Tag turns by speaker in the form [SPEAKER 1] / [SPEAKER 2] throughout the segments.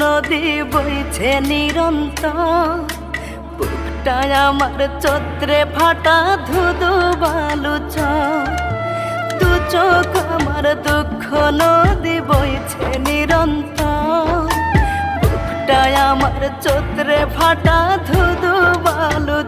[SPEAKER 1] নদী বইছে নিরন্তর। বুকটায় আমার চত্রে ফাটা ধুধু বালু দু চোখ আমার দুঃখ নদী বইছে নিরন্তর। বুকটায় আমার চত্রে ফাটা ধুধু বালু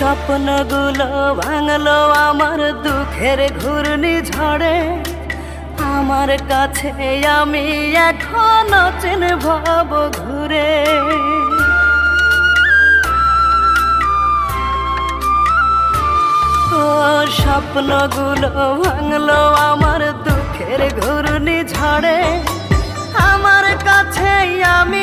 [SPEAKER 1] স্বপ্নগুলো ভাঙলো আমার দুঃখের ঘূর্ণি ঝড়ে। আমার কাছে আমি এখন অচেন ভাব ঘুরে। ও স্বপ্নগুলো ভাঙলো আমার দুঃখের ঘূর্ণি ঝড়ে। আমার কাছে আমি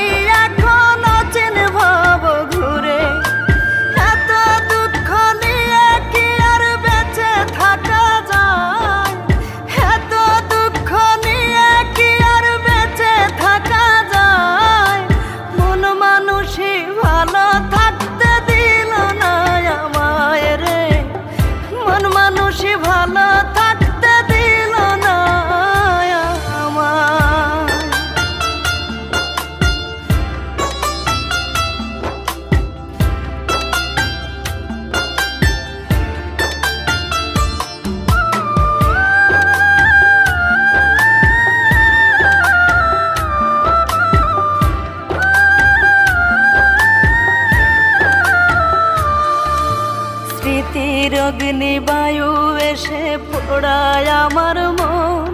[SPEAKER 1] অগ্নি বায়ু এসে পোড়ায় আমার মন।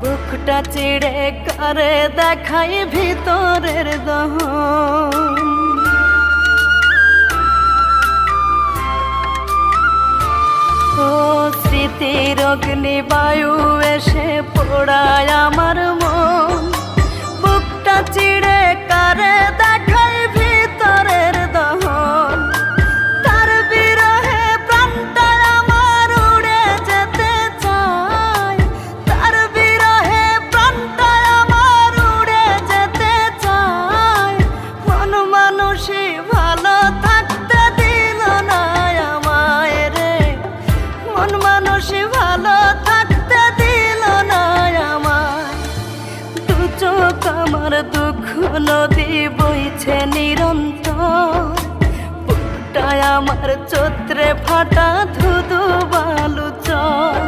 [SPEAKER 1] বুকটা চিড়ে করে দেখাই ভিতরের দহন। ও স্মৃতির অগ্নি বায়ু এসে পোড়ায় আমার আমার চোত্রে ফাটা ধুধু বালু চর।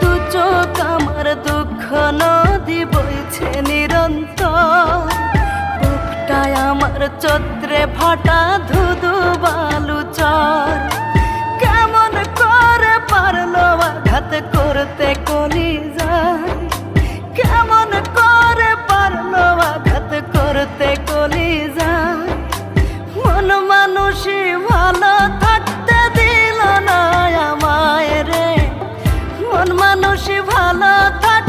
[SPEAKER 1] দু চোখ আমার দুঃখ নদী বইছে নিরন্তর। বুকটায় আমার চোত্রে ফাটা ধুধু বালু চর। মানুষ ভালো থাকে।